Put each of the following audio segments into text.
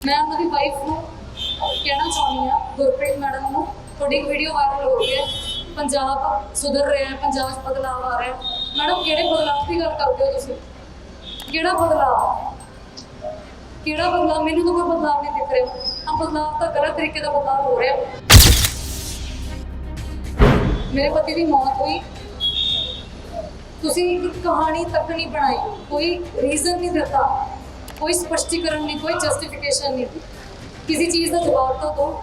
ਮੈਂ ਉਹਨਾਂ ਦੀ ਵਾਈਫ ਨੂੰ ਕਹਿਣਾ ਚਾਹੁੰਦੀ ਹਾਂ, ਗੁਰਪ੍ਰੀਤ ਮੈਡਮ ਨੂੰ, ਤੁਹਾਡੀ ਵੀਡੀਓ ਵਾਇਰਲ ਹੋ ਰਹੀ ਹੈ। ਪੰਜਾਬ ਸੁਧਰ ਰਿਹਾ ਹੈ, ਪੰਜਾਬ 'ਚ ਬਦਲਾਅ ਆ ਰਿਹਾ ਮੈਡਮ, ਕਿਹੜੇ ਬਦਲਾਅ ਦੀ ਗੱਲ ਕਰਦੇ ਹੋ ਤੁਸੀਂ? ਕਿਹੜਾ ਬਦਲਾਅ ਕਿਹੜਾ ਬਦਲਾਅ ਮੈਨੂੰ ਤਾਂ ਕੋਈ ਬਦਲਾਅ ਨਹੀਂ ਦਿਖ ਰਿਹਾ। ਆ ਬਦਲਾਅ ਤਾਂ ਗਲਤ ਤਰੀਕੇ ਦਾ ਬਦਲਾਅ ਹੋ ਰਿਹਾ। ਮੇਰੇ ਪਤੀ ਦੀ ਮੌਤ ਹੋਈ। ਤੁਸੀਂ ਇੱਕ ਕਹਾਣੀ ਤੱਕ ਨਹੀਂ ਬਣਾਈ। ਕੋਈ ਰੀਜ਼ਨ ਨਹੀਂ ਦਿੱਤਾ। ਕੋਈ ਸਪਸ਼ਟੀਕਰਨ ਨਹੀਂ, ਕੋਈ ਜਸਟੀਫਿਕੇਸ਼ਨ ਨਹੀਂ। ਕਿਸੇ ਚੀਜ਼ ਦਾ ਜਵਾਬ ਤਾਂ ਦਿਓ।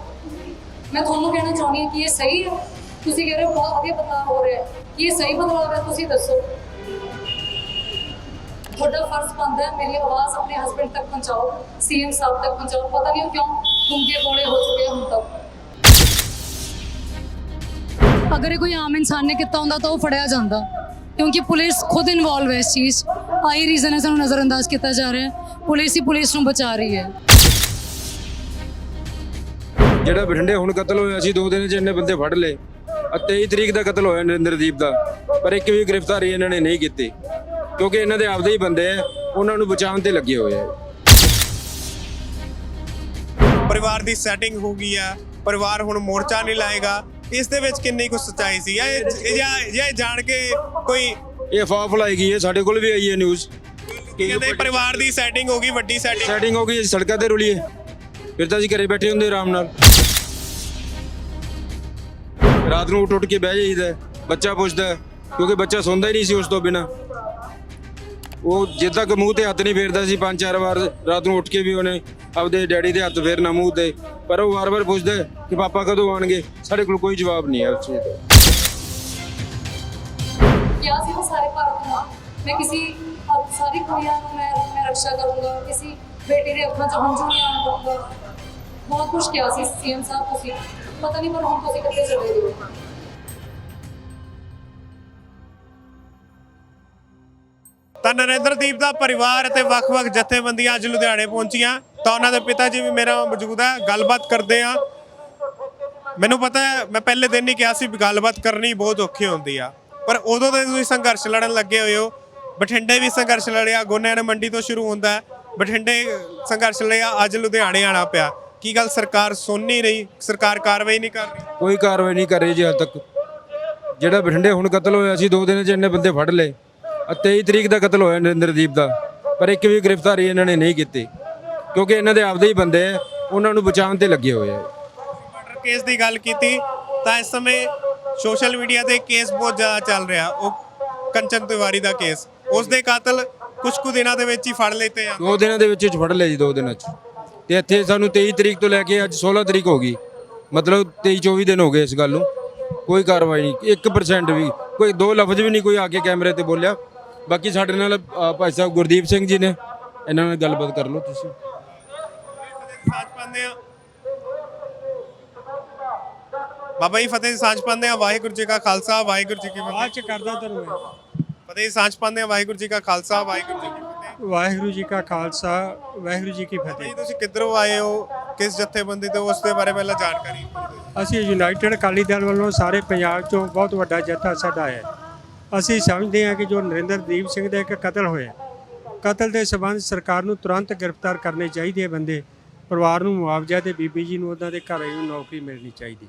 ਮੈਂ ਤੁਹਾਨੂੰ ਕਹਿਣਾ ਚਾਹੁੰਦੀ ਹਾਂ ਕਿ ਇਹ ਸਹੀ ਹੈ ਤੁਸੀਂ ਕਹਿ ਰਹੇ ਹੋ, ਬਹੁਤ ਵਧੀਆ ਬਦਲਾਅ ਹੋ ਰਿਹਾ ਹੈ। ਕੀ ਇਹ ਸਹੀ ਬਦਲਾਅ ਹੈ ਤੁਸੀਂ ਦੱਸੋ। ਤੁਹਾਡਾ ਫਰਜ਼ ਬਣਦਾ ਹੈ, ਮੇਰੀ ਆਵਾਜ਼ ਆਪਣੇ ਹਸਬੰਡ ਤੱਕ ਪਹੁੰਚਾਓ ਸੀਐਮ ਸਾਹਿਬ ਤੱਕ ਪਹੁੰਚਾਓ। ਪਤਾ ਨਹੀਂ ਕਿਉਂ ਗੁੰਗੇ ਕੋਲੇ ਹੋ ਚੁੱਕੇ ਹੁਣ ਤੱਕ। ਅਗਰ ਕੋਈ ਆਮ ਇਨਸਾਨ ਨੇ ਕੀਤਾ ਹੁੰਦਾ ਤਾਂ ਉਹ ਫੜਿਆ ਜਾਂਦਾ। ਕਿਉਂਕਿ ਪੁਲਿਸ ਖੁਦ ਇਨਵੋਲਵ ਹੈ ਇਸ ਚੀਜ਼। 'ਚ। ਰੀਜ਼ਨ ਹੈ, ਸਾਨੂੰ ਨਜ਼ਰਅੰਦਾਜ਼ ਕੀਤਾ ਜਾ ਰਿਹਾ ਹੈ। ਪੁਲਿਸ ਹੀ ਪੁਲਿਸ ਨੂੰ ਬਚਾ ਰਹੀ ਹੈ। ਜਿਹੜਾ ਬਠਿੰਡੇ ਹੁਣ ਕਤਲ ਹੋਇਆ ਸੀ ਦੋ ਦਿਨ ਚ ਇੰਨੇ ਬੰਦੇ ਫੜ ਲਏ ਆ 23 ਤਰੀਕ ਦਾ ਕਤਲ ਹੋਇਆ ਨਰਿੰਦਰਦੀਪ ਦਾ ਪਰ ਇੱਕ ਵੀ ਗ੍ਰਿਫਤਾਰੀ ਇਹਨਾਂ ਨੇ ਨਹੀਂ ਕੀਤੀ ਕਿਉਂਕਿ ਇਹਨਾਂ ਦੇ ਆਪਦੇ ਹੀ ਬੰਦੇ ਆ ਉਹਨਾਂ ਨੂੰ ਬਚਾਉਣ ਤੇ ਲੱਗੇ ਹੋਏ ਆ। ਪਰਿਵਾਰ ਦੀ ਸੈਟਿੰਗ ਹੋ ਗਈ ਆ ਪਰਿਵਾਰ ਹੁਣ ਮੋਰਚਾ ਨਹੀਂ ਲਾਏਗਾ ਇਸ ਦੇ ਵਿੱਚ ਕਿੰਨੀ ਕੁ ਸੱਚਾਈ ਸੀ? ਜਾਂ ਇਹ- ਇਹ ਜਾਂ ਜਾਂ ਇਹ ਜਾਣ ਕੇ ਕੋਈ ਇਹ ਅਫਵਾਹ ਫਲਾਈ ਗਈ ਹੈ ਸਾਡੇ ਕੋਲ ਵੀ ਆਈ ਹੈ ਨਿਊਜ਼ ਕਹਿੰਦੇ ਪਰਿਵਾਰ ਦੀ ਸੈਟਿੰਗ ਹੋ ਗਈ ਵੱਡੀ ਸੈਟਿੰਗ ਸੈਟਿੰਗ ਹੋ ਗਈ ਸੜਕਾਂ ਤੇ ਰੁਲੀਏ। ਫਿਰ ਤਾਂ ਅਸੀਂ ਘਰੇ ਬੈਠੇ ਹੁੰਦੇ ਆਰਾਮ ਨਾਲ। ਰਾਤ ਨੂੰ ਉੱਠ ਉੱਠ ਕੇ ਬਹਿ ਜਾਈਦਾ ਹੈ। ਬੱਚਾ ਪੁੱਛਦਾ ਕਿਉਂਕਿ ਬੱਚਾ ਸੌਂਦਾ ਹੀ ਨਹੀਂ ਸੀ ਉਸ ਤੋਂ ਬਿਨਾ। ਉਹ ਜਦ ਤੱਕ ਮੂੰਹ ਤੇ ਹੱਥ ਨਹੀਂ ਫੇਰਦਾ ਸੀ ਪੰਜ ਚਾਰ ਵਾਰ ਰਾਤ ਨੂੰ ਉੱਠ ਕੇ ਵੀ ਉਹਨੇ ਆਪਦੇ ਡੈਡੀ ਦੇ ਹੱਥ ਫੇਰਨਾ ਮੂੰਹ ਤੇ। ਪਰ ਉਹ ਵਾਰ-ਵਾਰ ਪੁੱਛਦਾ ਕਿ ਪਾਪਾ ਕਦੋਂ ਆਣਗੇ ਸਾਡੇ ਕੋਲ ਕੋਈ ਜਵਾਬ ਨਹੀਂ ਹੈ ਉਸ ਚੀਜ਼ ਦਾ। ਕਿਹਾ ਸੀ ਮੈਂ ਸਾਰੇ ਭਾਰਤ ਨੂੰ ਮੈਂ ਕਿਸੇ ਸਾਰੀ ਕੁੜੀਆਂ ਨੂੰ ਮੈਂ ਮੈਂ ਰੱਖਿਆ ਕਰੂੰਗਾ, ਕਿਸੇ ਬੇਟੀ ਦੇ ਅੱਖਾਂ 'ਚ ਹੰਝੂ ਨਹੀਂ ਆਉਣ ਦਊਂਗਾ। ਬਹੁਤ ਕੁਝ ਕਿਹਾ ਸੀ ਸੀਐਮ ਸਾਹਿਬ ਤੁਸੀਂ। ਪਤਾ ਨਹੀਂ ਪਰ ਹੁਣ ਤੁਸੀਂ ਕਿੱਥੇ ਚਲੇ ਗਏ। ਤਾਂ ਨਰਿੰਦਰਦੀਪ ਦਾ ਪਰਿਵਾਰ ਅਤੇ ਵੱਖ-ਵੱਖ ਜਥੇਬੰਦੀਆਂ ਅੱਜ ਲੁਧਿਆਣੇ ਪਹੁੰਚੀਆਂ। ਤਾਂ ਉਹਨਾਂ ਦੇ ਪਿਤਾ ਜੀ ਵੀ ਮੇਰਾ ਮੌਜੂਦ ਹੈ। ਗੱਲਬਾਤ ਕਰਦੇ ਆ ਮੈਨੂੰ ਪਤਾ ਹੈ, ਮੈਂ ਪਹਿਲੇ ਦਿਨ ਹੀ ਕਿਹਾ ਸੀ ਵੀ ਗੱਲਬਾਤ ਕਰਨੀ ਬਹੁਤ ਔਖੀ ਹੁੰਦੀ ਆ। ਪਰ ਉਦੋਂ ਤੇ ਤੁਸੀਂ ਸੰਘਰਸ਼ ਲੜਨ ਲੱਗੇ ਹੋਏ ਹੋ। ਬਠਿੰਡੇ ਵੀ ਸੰਘਰਸ਼ ਲੜਿਆ ਗੋਨਿਆਣਾ ਮੰਡੀ ਤੋਂ ਸ਼ੁਰੂ ਹੁੰਦਾ ਹੈ। ਬਠਿੰਡੇ ਸੰਘਰਸ਼ ਲਿਆ ਅੱਜ ਲੁਧਿਆਣੇ ਆਣਾ ਪਿਆ। ਕੀ ਗੱਲ ਸਰਕਾਰ ਸੁਣ ਨਹੀਂ ਰਹੀ? ਸਰਕਾਰ ਕਾਰਵਾਈ ਨਹੀਂ ਕਰ ਰਹੀ? ਕੋਈ ਕਾਰਵਾਈ ਨਹੀਂ ਕਰ ਰਹੀ ਜੀ ਹੱਦ ਤੱਕ। ਜਿਹੜਾ ਬਠਿੰਡੇ ਹੁਣ ਕਤਲ ਹੋਇਆ ਸੀ ਦੋ ਦਿਨ ਚ ਇੰਨੇ ਬੰਦੇ ਫੜ ਲਏ। ਆ 23 ਤਰੀਕ ਦਾ ਕਤਲ ਹੋਇਆ ਨਰਿੰਦਰਦੀਪ ਦਾ। ਪਰ ਇੱਕ ਵੀ ਗ੍ਰਿਫਤਾਰੀ ਇਹਨਾਂ ਨੇ ਨਹੀਂ ਕੀਤੀ। ਕਿਉਂਕਿ ਇਹਨਾਂ ਦੇ ਆਪਦੇ ਹੀ ਬੰਦੇ ਆ ਉਹਨਾਂ ਨੂੰ ਬਚਾਉਣ ਤੇ ਲੱਗੇ ਹੋਏ ਆ। ਮਰਡਰ ਕੇਸ ਦੀ ਗੱਲ ਕੀਤੀ ਤਾਂ ਇਸ ਸਮੇਂ ਸੋਸ਼ਲ ਮੀਡੀਆ ਤੇ ਕੇਸ ਬਹੁਤ ਜ਼ਿਆਦਾ ਚੱਲ ਰਿਹਾ। ਉਹ ਕੰਚਨ ਤਿਵਾਰੀ ਦਾ ਕੇਸ। ਉਸ ਦੇ ਕਾਤਲ ਕੁਝ ਕੁ ਦਿਨਾਂ ਦੇ ਵਿੱਚ ਹੀ ਫੜ ਲੇਤੇ ਆ। ਦੋ ਦਿਨਾਂ ਦੇ ਵਿੱਚ ਵਿੱਚ ਫੜ ਲਏ ਜੀ ਦੋ ਦਿਨਾਂ ਚ। ਤੇ ਇੱਥੇ ਸਾਨੂੰ 23 ਤਰੀਕ ਤੋਂ ਲੈ ਕੇ ਅੱਜ 16 ਤਰੀਕ ਹੋ ਗਈ। ਮਤਲਬ 23 24 ਦਿਨ ਹੋ ਗਏ ਇਸ ਗੱਲ ਨੂੰ। ਕੋਈ ਕਾਰਵਾਈ ਨਹੀਂ 1% ਵੀ ਕੋਈ ਦੋ ਲਫ਼ਜ਼ ਵੀ ਨਹੀਂ ਕੋਈ ਆ ਕੇ ਕੈਮਰੇ ਤੇ ਬੋਲਿਆ। ਬਾਕੀ ਸਾਡੇ ਨਾਲ ਅ, ਭਾਈ ਸਾਹਿਬ ਗੁਰਦੀਪ ਸਿੰਘ ਜੀ ਨੇ ਇਹਨਾਂ ਨਾਲ ਗੱਲਬਾਤ ਕਰ ਲਓ ਤੁਸੀਂ। ਸਾਂਝ ਪਾਉਂਦੇ ਆ। ਬਾਬਾ ਜੀ ਫਤਿਹ ਦੀ ਸਾਂਝ ਪਾਉਂਦੇ ਆ। ਵਾਹਿਗੁਰੂ ਜੀ ਕਾ ਖਾਲਸਾ ਵਾਹਿਗੁਰੂ ਜੀ ਕੀ ਫਤਿਹ। ਬਾਅਦ ਚ ਕਰਦਾ ਤੁਹਾਨੂੰ ਮੈਂ ਫਤਿਹ ਸਾਂਝ ਪਾਉਂਦੇ ਆ ਵਾਹਿਗੁਰੂ ਜੀ ਕਾ ਖਾਲਸਾ ਵਾਹਿਗੁਰੂ ਜੀ ਕੀ ਫਤਿਹ। ਵਾਹਿਗੁਰੂ ਜੀ ਕਾ ਖਾਲਸਾ ਵਾਹਿਗੁਰੂ ਜੀ ਕੀ ਫਤਿਹ ਜੀ ਤੁਸੀਂ ਕਿੱਧਰੋਂ ਆਏ ਹੋ? ਕਿਸ ਜਥੇਬੰਦੀ ਤੋਂ? ਉਸ ਦੇ ਬਾਰੇ ਪਹਿਲਾਂ ਜਾਣਕਾਰੀ। ਅਸੀਂ ਯੂਨਾਈਟਿਡ ਅਕਾਲੀ ਦਲ ਵੱਲੋਂ ਸਾਰੇ ਪੰਜਾਬ ਚੋਂ ਬਹੁਤ ਵੱਡਾ ਜਥਾ ਸਾਡਾ ਹੈ। ਅਸੀਂ ਸਮਝਦੇ ਹਾਂ ਕਿ ਜੋ ਨਰਿੰਦਰਦੀਪ ਸਿੰਘ ਦਾ ਇੱਕ ਕਤਲ ਹੋਇਆ ਕਤਲ ਦੇ ਸਬੰਧ ਸਰਕਾਰ ਨੂੰ ਤੁਰੰਤ ਗ੍ਰਿਫਤਾਰ ਕਰਨੇ ਚਾਹੀਦੇ ਆ ਬੰਦੇ। ਪਰਿਵਾਰ ਨੂੰ ਮੁਆਵਜ਼ਾ ਤੇ ਬੀਬੀ ਜੀ ਨੂੰ ਉਹਨਾਂ ਦੇ ਘਰ ਨੂੰ ਨੌਕਰੀ ਮਿਲਣੀ ਚਾਹੀਦੀ।